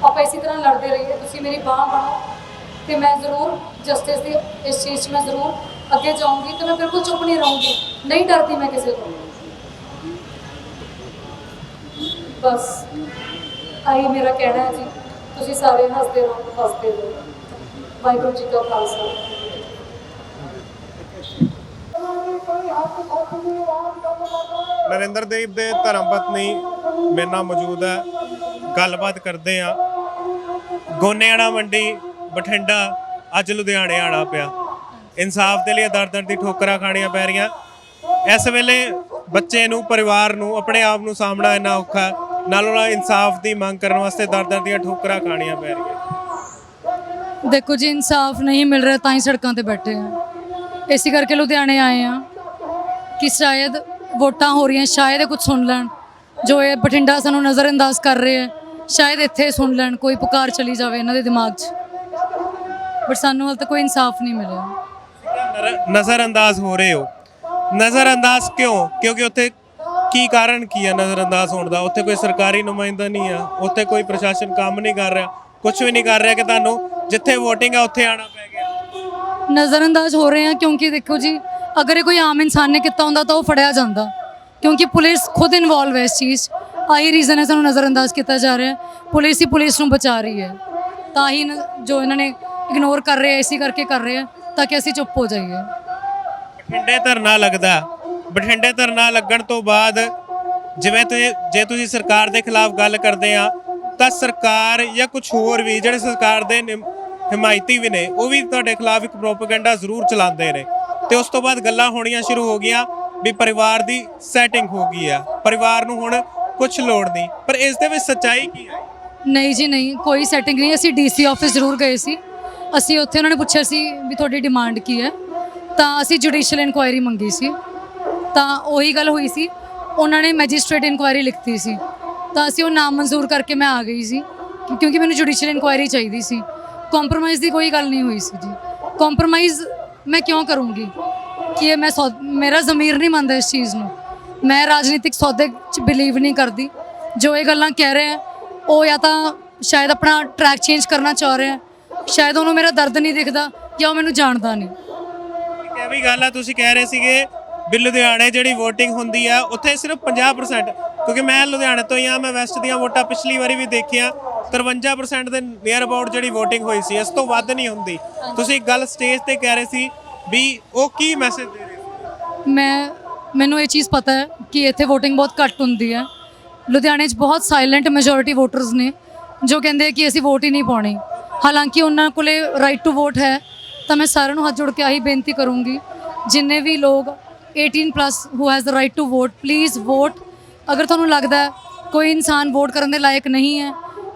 ਆਪਾਂ ਇਸੇ ਤਰ੍ਹਾਂ ਲੜਦੇ ਰਹੀਏ। ਤੁਸੀਂ ਮੇਰੀ ਬਾਹ ਬਣੋ ਤੇ ਮੈਂ ਜ਼ਰੂਰ ਜਸਟਿਸ ਦੀ, ਇਸ ਚੀਜ਼ 'ਚ ਮੈਂ ਜ਼ਰੂਰ ਅੱਗੇ ਜਾਊਂਗੀ ਤੇ ਮੈਂ ਬਿਲਕੁਲ ਚੁੱਪ ਨਹੀਂ ਰਹੂੰਗੀ। ਨਹੀਂ ਡਰਦੀ ਮੈਂ ਕਿਸੇ ਤੋਂ। ਬਸ, ਆਹੀ ਮੇਰਾ ਕਹਿਣਾ ਹੈ ਜੀ। ਤੁਸੀਂ ਸਾਰੇ ਹੱਸਦੇ ਰਹੋ ਹੱਸਦੇ ਰਹੋ। ਵਾਹਿਗੁਰੂ ਜੀ ਕਾ ਖਾਲਸਾ। ਨਰਿੰਦਰ ਦੇਵ ਦੇ ਧਰਮ ਪਤਨੀ ਮੇਰੇ ਨਾਲ ਮੌਜੂਦ ਹੈ। ਗੱਲਬਾਤ ਕਰਦੇ ਆ ਗੋਨੇਆਣਾ ਮੰਡੀ, ਬਠਿੰਡਾ, ਅੱਜ ਲੁਧਿਆਣੇ ਆਣਾ ਪਿਆ। ਇਨਸਾਫ ਦੇ ਲਈ ਦਰ ਦਰ ਦੀ ਠੋਕਰਾਂ ਖਾਣੀਆਂ ਪੈ ਰਹੀਆਂ। ਇਸ ਵੇਲੇ ਬੱਚੇ ਨੂੰ, ਪਰਿਵਾਰ ਨੂੰ, ਆਪਣੇ ਆਪ ਨੂੰ ਸਾਹਮਣਾ ਇੰਨਾ ਔਖਾ ਨਾਲੋਂ ਨਾਲ ਇਨਸਾਫ ਦੀ ਮੰਗ ਕਰਨ ਵਾਸਤੇ ਦਰ ਦਰ ਦੀਆਂ ਠੋਕਰਾਂ ਖਾਣੀਆਂ ਪੈ ਰਹੀਆਂ। ਦੇਖੋ ਜੀ, ਇਨਸਾਫ ਨਹੀਂ ਮਿਲ ਰਿਹਾ, ਤਾਂ ਹੀ ਸੜਕਾਂ ਤੇ ਬੈਠੇ ਆ ਇਸੇ ਕਰਕੇ ਲੁਧਿਆਣੇ ਆਏ ਆ ਕਿ ਸ਼ਾਇਦ ਵੋਟਾਂ ਹੋ ਰਹੀਆਂ ਸ਼ਾਇਦ ਇਹ ਕੁਝ ਸੁਣ ਲੈਣ। ਜੋ ਇਹ ਬਠਿੰਡਾ ਸਾਨੂੰ ਨਜ਼ਰਅੰਦਾਜ਼ ਕਰ ਰਹੇ ਆ ਸ਼ਾਇਦ ਇੱਥੇ ਸੁਣ ਲੈਣ ਕੋਈ ਪੁਕਾਰ ਚਲੀ ਜਾਵੇ ਇਹਨਾਂ ਦੇ ਦਿਮਾਗ 'ਚ। ਬਟ ਸਾਨੂੰ ਹਾਲ ਤੱਕ ਕੋਈ ਇਨਸਾਫ ਨਹੀਂ ਮਿਲਿਆ। ਨਰ- ਨਜ਼ਰ ਅੰਦਾਜ਼ ਹੋ ਰਹੇ ਹੋ। ਨਜ਼ਰ ਅੰਦਾਜ਼ ਕਿਉਂ? ਕਿਉਂਕਿ ਉੱਥੇ ਕੀ ਕਾਰਨ ਕੀ ਹੈ ਨਜ਼ਰ ਅੰਦਾਜ਼ ਹੋਣ ਦਾ? ਉੱਥੇ ਕੋਈ ਸਰਕਾਰੀ ਨੁਮਾਇੰਦਾ ਨਹੀਂ ਆ। ਉੱਥੇ ਕੋਈ ਪ੍ਰਸ਼ਾਸਨ ਕੰਮ ਨਹੀਂ ਕਰ ਰਿਹਾ। ਕੁਝ ਵੀ ਨਹੀਂ ਕਰ ਰਿਹਾ ਕਿ ਤੁਹਾਨੂੰ ਜਿੱਥੇ VOTING ਆ ਉੱਥੇ ਆਣਾ ਪੈ ਗਿਆ। ਨਜ਼ਰਅੰਦਾਜ਼ ਹੋ ਰਹੇ ਆ ਕਿਉਂਕਿ ਦੇਖੋ ਜੀ ਅਗਰ ਇਹ ਕੋਈ ਆਮ ਇਨਸਾਨ ਨੇ ਕੀਤਾ ਹੁੰਦਾ ਤਾਂ ਉਹ ਫੜਿਆ ਜਾਂਦਾ। ਕਿਉਂਕਿ ਪੁਲਿਸ ਖੁਦ ਇਨਵੋਲਵ ਹੈ ਇਸ ਚੀਜ਼। 'ਚ। ਆਹੀ ਰੀਜ਼ਨ ਹੈ, ਸਾਨੂੰ ਨਜ਼ਰਅੰਦਾਜ਼ ਕੀਤਾ ਜਾ ਰਿਹਾ ਹੈ। ਪੁਲਿਸ ਹੀ ਪੁਲਿਸ ਨੂੰ ਬਚਾ ਰਹੀ ਹੈ। ਤਾਂ ਹੀ ਨ- ਜੋ ਇਹਨਾਂ ਨੇ ਇਗਨੋਰ ਕਰ ਰਹੇ ਆ, ਇਸੇ ਕਰਕੇ ਕਰ ਰਹੇ ਆ, ਤਾਂ ਕਿ ਅਸੀਂ ਚੁੱਪ ਹੋ ਜਾਈਏ। ਬਠਿੰਡੇ ਧਰਨਾ ਲੱਗਦਾ। ਬਠਿੰਡੇ ਧਰਨਾ ਲੱਗਣ ਤੋਂ ਬਾਅਦ ਜਿਵੇਂ ਤੁਸੀਂ ਜੇ ਤੁਸੀਂ ਸਰਕਾਰ ਦੇ ਖਿਲਾਫ ਗੱਲ ਕਰਦੇ ਆ, ਤਾਂ ਸਰਕਾਰ ਜਾਂ ਕੁਝ ਹੋਰ ਵੀ ਜਿਹੜੇ ਸਰਕਾਰ ਦੇ ਨਿਮ- ਹਮਾਇਤੀ ਵੀ ਨੇ, ਉਹ ਵੀ ਤੁਹਾਡੇ ਖਿਲਾਫ ਇੱਕ ਪ੍ਰੋਪਗੈਂਡਾ ਜ਼ਰੂਰ ਚਲਾਉਂਦੇ ਨੇ। ਤੇ ਉਸ ਤੋਂ ਬਾਅਦ ਗੱਲਾਂ ਹੋਣੀਆਂ ਸ਼ੁਰੂ ਹੋ ਗਈਆਂ ਵੀ ਪਰਿਵਾਰ ਦੀ ਸੈਟਿੰਗ ਹੋ ਗਈ ਆ। ਪਰਿਵਾਰ ਨੂੰ ਹੁਣ ਕੁਝ ਲੋੜ ਨਹੀਂ। ਪਰ ਇਸ ਦੇ ਵਿੱਚ ਸੱਚਾਈ ਕੀ ਹੈ ਨਹੀਂ ਜੀ, ਨਹੀਂ। ਕੋਈ ਸੈਟਿੰਗ ਨਹੀਂ। ਅਸੀਂ ਡੀਸੀ ਆਫਿਸ ਜ਼ਰੂਰ ਗਏ ਸੀ। ਅਸੀਂ ਉੱਥੇ ਉਹਨਾਂ ਨੇ ਪੁੱਛਿਆ ਸੀ ਵੀ ਤੁਹਾਡੀ ਡਿਮਾਂਡ ਕੀ ਹੈ? ਤਾਂ ਅਸੀਂ ਜੁਡੀਸ਼ੀਅਲ ਇਨਕੁਆਇਰੀ ਮੰਗੀ ਸੀ। ਤਾਂ ਉਹੀ ਗੱਲ ਹੋਈ ਸੀ। ਉਹਨਾਂ ਨੇ ਮੈਜਿਸਟ੍ਰੇਟ ਇਨਕੁਆਇਰੀ ਲਿਖਤੀ ਸੀ। ਤਾਂ ਅਸੀਂ ਉਹ ਨਾਮ ਮਨਜ਼ੂਰ ਕਰਕੇ ਮੈਂ ਆ ਗਈ ਸੀ। ਕਿਉਂਕਿ ਮੈਨੂੰ ਜੁਡੀਸ਼ੀਅਲ ਇਨਕੁਆਇਰੀ ਚਾਹੀਦੀ ਸੀ। ਕੰਪਰੋਮਾਈਜ਼ ਦੀ ਕੋਈ ਗੱਲ ਨਹੀਂ ਹੋਈ ਸੀ ਜੀ। ਕੰਪਰੋਮਾਈਜ਼ ਮੈਂ ਕਿਉਂ ਕਰੂੰਗੀ? ਕਿ ਇਹ ਮੈਂ ਮੇਰਾ ਜ਼ਮੀਰ ਨਹੀਂ ਮੰਨਦਾ ਇਸ ਚੀਜ਼ ਨੂੰ। ਮੈਂ ਰਾਜਨੀਤਿਕ ਸੌਦੇ 'ਚ ਬਿਲੀਵ ਨਹੀਂ ਕਰਦੀ। ਜੋ ਇਹ ਗੱਲਾਂ ਕਹਿ ਰਹੇ ਆ ਉਹ ਜਾਂ ਤਾਂ ਸ਼ਾਇਦ ਆਪਣਾ ਟਰੈਕ ਚੇਂਜ ਕਰਨਾ ਚਾਹ ਰਹੇ ਆ। ਸ਼ਾਇਦ ਉਹਨੂੰ ਮੇਰਾ ਦਰਦ ਨਹੀਂ ਦਿਖਦਾ ਜਾਂ ਉਹ ਮੈਨੂੰ ਜਾਣਦਾ ਨਹੀਂ। ਇੱਕ ਇਹ ਵੀ ਗੱਲ ਆ ਤੁਸੀਂ ਕਹਿ ਰਹੇ ਸੀਗੇ ਵੀ ਲੁਧਿਆਣੇ ਜਿਹੜੀ VOTING ਹੁੰਦੀ ਆ ਉੱਥੇ ਸਿਰਫ 50% ਕਿਉਂਕਿ ਮੈਂ ਲੁਧਿਆਣੇ ਤੋਂ ਹੀ ਆ ਮੈਂ ਵੈਸਟ ਦੀਆਂ ਵੋਟਾਂ ਪਿਛਲੀ ਵਾਰੀ ਵੀ ਦੇਖੀਆਂ। 53% ਦੇ ਨੀਅਰ ਅਬਾਊਟ ਜਿਹੜੀ VOTING ਹੋਈ ਸੀ ਇਸ ਤੋਂ ਵੱਧ ਨਹੀਂ ਹੁੰਦੀ। ਤੁਸੀਂ ਗੱਲ ਸਟੇਜ ਤੇ ਕਹਿ ਰਹੇ ਸੀ ਵੀ ਉਹ ਕੀ ਮੈਸੇਜ ਦੇ ਰਹੇ ਸੀ? ਮੈਂ, ਮੈਨੂੰ ਇਹ ਚੀਜ਼ ਪਤਾ ਹੈ ਕਿ ਇੱਥੇ VOTING ਬਹੁਤ ਘੱਟ ਹੁੰਦੀ ਹੈ। ਲੁਧਿਆਣੇ 'ਚ ਬਹੁਤ ਸਾਇਲੈਂਟ ਮੈਜੋਰਿਟੀ ਵੋਟਰਸ ਨੇ, ਜੋ ਕਹਿੰਦੇ ਕਿ ਅਸੀਂ ਵੋਟ ਹੀ ਨਹੀਂ ਪਾਉਣੀ। ਹਾਲਾਂਕਿ ਉਹਨਾਂ ਕੋਲੇ ਰਾਈਟ ਟੂ ਵੋਟ ਹੈ, ਤਾਂ ਮੈਂ ਸਾਰਿਆਂ ਨੂੰ ਹੱਥ ਜੋੜ ਕੇ ਆਹੀ ਬੇਨਤੀ ਕਰੂੰਗੀ, ਜਿੰਨੇ ਵੀ ਲੋਕ 18 plus who has the right to vote please vote ਅਗਰ ਤੁਹਾਨੂੰ ਲੱਗਦਾ ਕੋਈ ਇਨਸਾਨ ਵੋਟ ਕਰਨ ਦੇ ਲਾਇਕ ਨਹੀਂ ਹੈ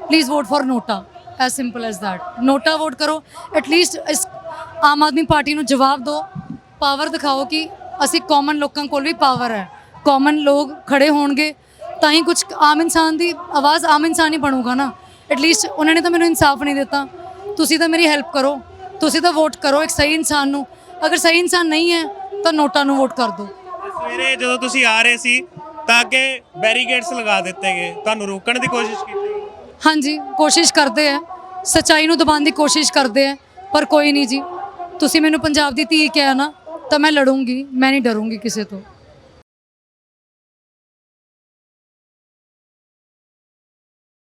please vote for NOTA as simple as that NOTA vote ਕਰੋ ਐਟਲੀਸਟ ਇਸ ਆਮ ਆਦਮੀ ਪਾਰਟੀ ਨੂੰ ਜਵਾਬ ਦਿਓ ਪਾਵਰ ਦਿਖਾਓ ਕਿ ਅਸੀਂ ਕਾਮਨ ਲੋਕਾਂ ਕੋਲ ਵੀ ਪਾਵਰ ਹੈ। ਕਾਮਨ ਲੋਕ ਖੜੇ ਹੋਣਗੇ ਤਾਂ ਹੀ ਕੁਝ ਆਮ ਇਨਸਾਨ ਦੀ ਆਵਾਜ਼ ਆਮ ਇਨਸਾਨ ਹੀ ਬਣੂਗਾ ਨਾ। ਐਟਲੀਸਟ ਉਹਨਾਂ ਨੇ ਤਾਂ ਮੈਨੂੰ ਇਨਸਾਫ ਨਹੀਂ ਦਿੱਤਾ। ਤੁਸੀਂ ਤਾਂ ਮੇਰੀ ਹੈਲਪ ਕਰੋ ਤੁਸੀਂ ਤਾਂ ਵੋਟ ਕਰੋ ਇੱਕ ਸਹੀ ਇਨਸਾਨ ਨੂੰ। ਅਗਰ ਸਹੀ ਇਨਸਾਨ ਨਹੀਂ ਹੈ ਤਾਂ ਨੋਟਾਂ ਨੂੰ ਵੋਟ ਕਰ ਦਿਓ। ਸਵੇਰੇ ਜਦੋਂ ਤੁਸੀਂ ਆ ਰਹੇ ਸੀ ਤਾਂ ਅੱਗੇ ਬੈਰੀਕੇਡਸ ਲਗਾ ਦਿੱਤੇ ਗਏ। ਤੁਹਾਨੂੰ ਰੋਕਣ ਦੀ ਕੋਸ਼ਿਸ਼ ਕੀਤੀ। ਹਾਂਜੀ ਕੋਸ਼ਿਸ਼ ਕਰਦੇ ਆ। ਸਚਾਈ ਨੂੰ ਦਬਾਉਣ ਦੀ ਕੋਸ਼ਿਸ਼ ਕਰਦੇ ਆ ਪਰ ਕੋਈ ਨਹੀਂ ਜੀ। ਤੁਸੀਂ ਮੈਨੂੰ ਪੰਜਾਬ ਦੀ ਧੀ ਕਿਹਾ ਨਾ, ਤਾਂ ਮੈਂ ਲੜੂੰਗੀ, ਮੈਂ ਨਹੀਂ ਡਰੂੰਗੀ ਕਿਸੇ ਤੋਂ।